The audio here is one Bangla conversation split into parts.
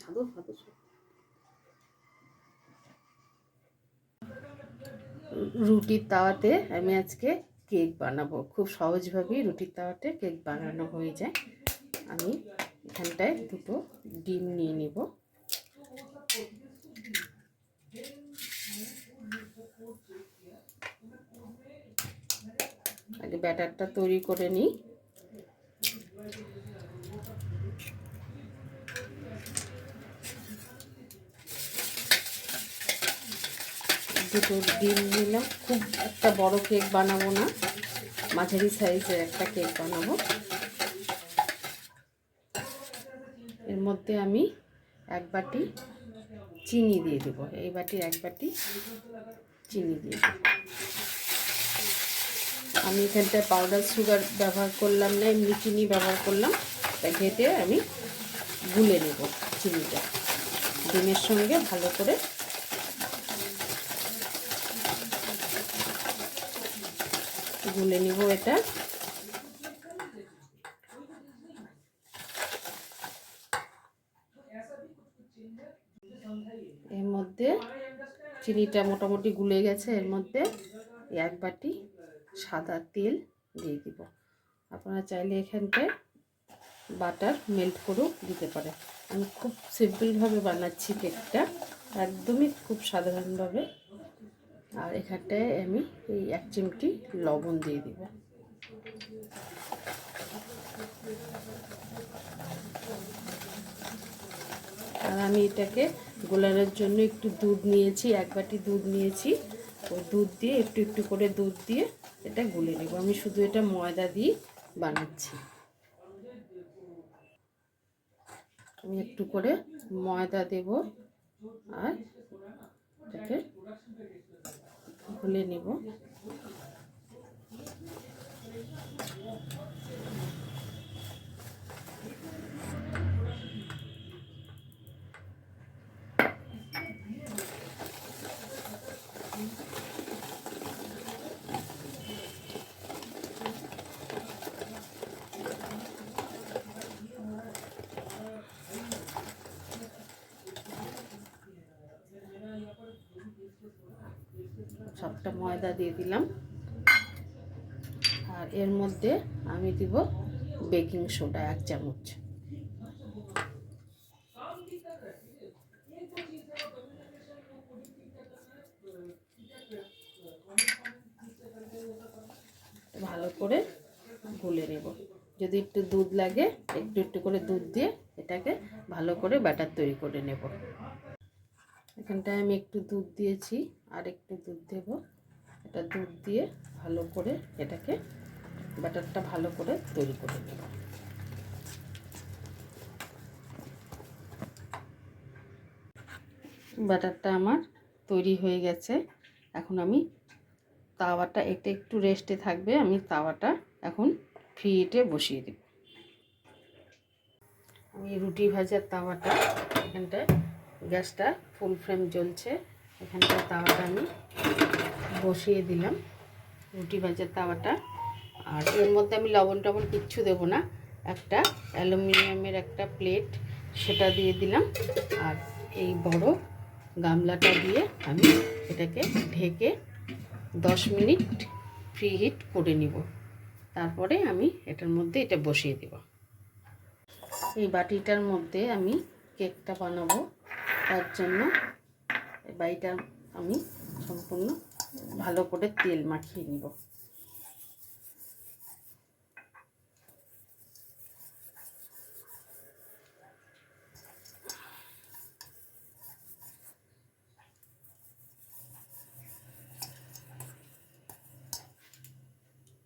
চাদর ফাদর সব রুটির তাওয়াতে আমি আজকে কেক বানাবো। খুব সহজভাবেই রুটির তাওয়াতে কেক বানানো হয়ে যায়। আমি এখানটায় দুটো ডিম নিয়ে নিব। আগে ব্যাটারটা তৈরি করে নিই। দুটো ডিম নিলাম। খুব একটা বড় কেক বানাবো না। মাঝারি সাইজের একটা কেক বানাবো। এর মধ্যে আমি এক বাটি চিনি দিয়ে দেবো। এই বাটি এক বাটি চিনি দিয়ে দেবো। আমি এখানটায় পাউডার সুগার ব্যবহার করলাম না, এমনি চিনি ব্যবহার করলাম। তা ঘেটে আমি গুলে নেব চিনিটা। ডিমের সঙ্গে ভালো করে গুলে নিব এটা। এর মধ্যে চিনিটা মোটামুটি গুলে গেছে, এর মধ্যে এক বাটি সাদা তেল দিয়ে দিব। আপনারা চাইলে এখানটায় বাটার মেল্ট করেও দিতে পারে আমি খুব সিম্পলভাবে বানাচ্ছি কেকটা, একদমই খুব সাধারণভাবে আর এখানটায় আমি এই এক চিমটি লবণ দিয়ে দিব। আর আমি এটাকে গোলানোর জন্য একটু দুধ নিয়েছি, এক বাটি দুধ নিয়েছি। ওই দুধ দিয়ে একটু একটু করে দুধ দিয়ে এটা গুলে নেব। আমি শুধু এটা ময়দা দিয়ে বানাচ্ছি। আমি একটু করে ময়দা দেব আর এটাকে গুলে নেব। সবটা ময়দা দিয়ে দিলাম। আর এর মধ্যে আমি দিব বেকিং সোডা এক চামচ। ভালো করে গুলে নেব। যদি একটু দুধ লাগে, একটু একটু করে দুধ দিয়ে এটাকে ভালো করে ব্যাটার তৈরি করে নেব। এখানটায় আমি একটু দুধ দিয়েছি, আর একটু দুধ দেব। এটা দুধ দিয়ে ভালো করে এটাকে ব্যাটারটা ভালো করে তৈরি করে নেব। ব্যাটারটা আমার তৈরি হয়ে গেছে। এখন আমি তাওয়াটা, এটা একটু রেস্টে থাকবে, আমি তাওয়াটা এখন ফ্রি হিটে বসিয়ে দেব। আমি রুটি ভাজার তাওয়াটা এখানটায় গ্যাসটা ফুল ফ্লেম জ্বলছে। এখানটায় তাওয়াটা আমি বসিয়ে দিলাম, রুটি ভাজার তাওয়াটা। আর এর মধ্যে আমি লবণ টবণ কিচ্ছু দেবো না, একটা অ্যালুমিনিয়ামের একটা প্লেট সেটা দিয়ে দিলাম। আর এই বড় গামলাটা দিয়ে আমি এটাকে ঢেকে দশ মিনিট ফ্রি হিট করে নিব। তারপরে আমি এটার মধ্যে এটা বসিয়ে দেব। এই বাটিটার মধ্যে আমি কেকটা বানাবো। তার জন্য বাড়িটা আমি সম্পূর্ণ ভালো করে তেল মাখিয়ে নিব।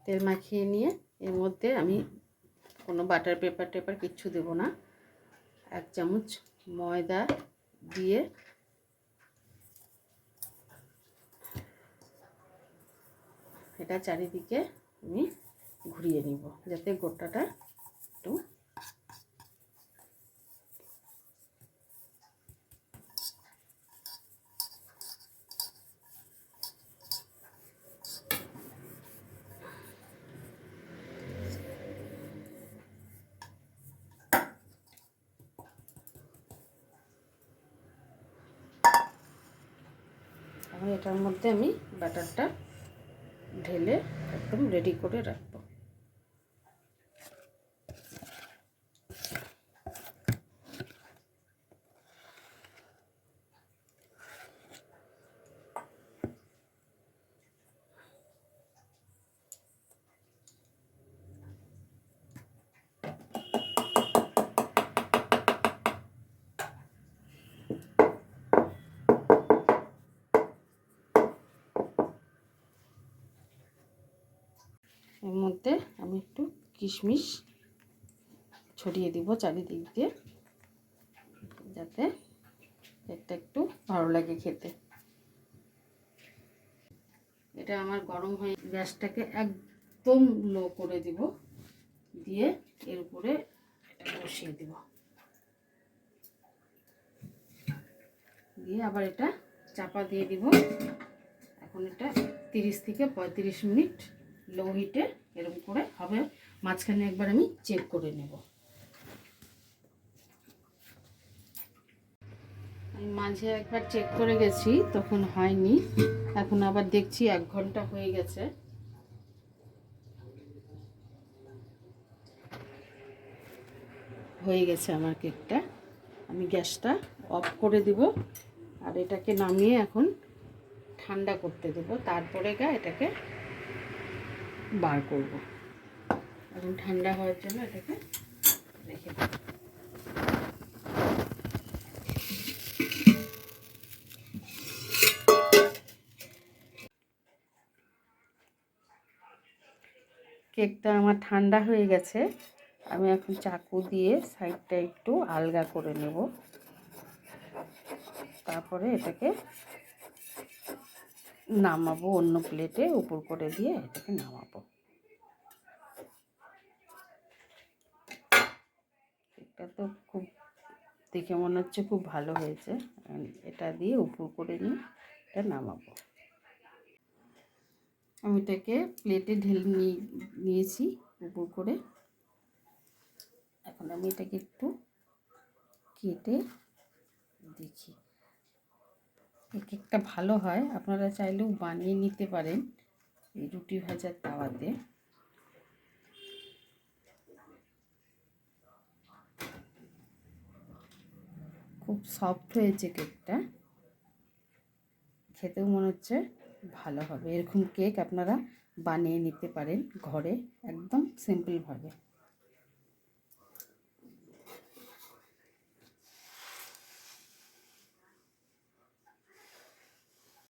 তেল মাখিয়ে নিয়ে এর মধ্যে আমি কোনো বাটার পেপার টেপার কিচ্ছু দেব না। এক চামচ ময়দা দিয়ে এটা চারিদিকে আমি ঘুরিয়ে নিব যাতে গোটাটা একটু এখন এটার মধ্যে আমি ব্যাটারটা ঢেলে একদম রেডি করে রাখব এর মধ্যে আমি একটু কিশমিশ ছড়িয়ে দিব চারিদিক দিয়ে, যাতে একটা একটু ভালো লাগে খেতে। এটা আমার গরম হয়ে গ্যাসটাকে একদম লো করে দিব, দিয়ে এর উপরে এটা বসিয়ে দিব। দিয়ে আবার এটা চাপা দিয়ে দিব। এখন এটা তিরিশ থেকে পঁয়ত্রিশ মিনিট লো হিটে এরকম করে হবে। মাঝখানে একবার আমি চেক করে নেব। আমি মাঝে একবার চেক করে গেছি, তখন হয়নি। এখন আবার দেখছি এক ঘণ্টা হয়ে গেছে। হয়ে গেছে আমার কেকটা। আমি গ্যাসটা অফ করে দিব আর এটাকে নামিয়ে এখন ঠান্ডা করতে দেবো। তারপরে গা এটাকে বার করব। এখন ঠান্ডা হওয়ার জন্য এটাকে রেখে দেব। কেকটা আমার ঠান্ডা হয়ে গেছে। আমি এখন চাকু দিয়ে সাইডটা একটু আলগা করে নেব। তারপরে এটাকে নামাবো অন্য প্লেটে, উপর করে দিয়ে এটাকে নামাবো। এটা তো খুব, দেখে মনে হচ্ছে খুব ভালো হয়েছে। এটা দিয়ে উপর করে নিয়ে এটা নামাবো। আমি এটাকে প্লেটে ঢেলে নিয়ে, নিয়েছি উপর করে। এখন আমি এটাকে একটু কেটে দেখি। এই কেকটা ভালো হয়, আপনারা চাইলেও বানিয়ে নিতে পারেন এই রুটি ভাজার তাওয়াতে। খুব সফট হয়েছে কেকটা। খেতেও মনে হচ্ছে ভালো হবে। এরকম কেক আপনারা বানিয়ে নিতে পারেন ঘরে, একদম সিম্পলভাবে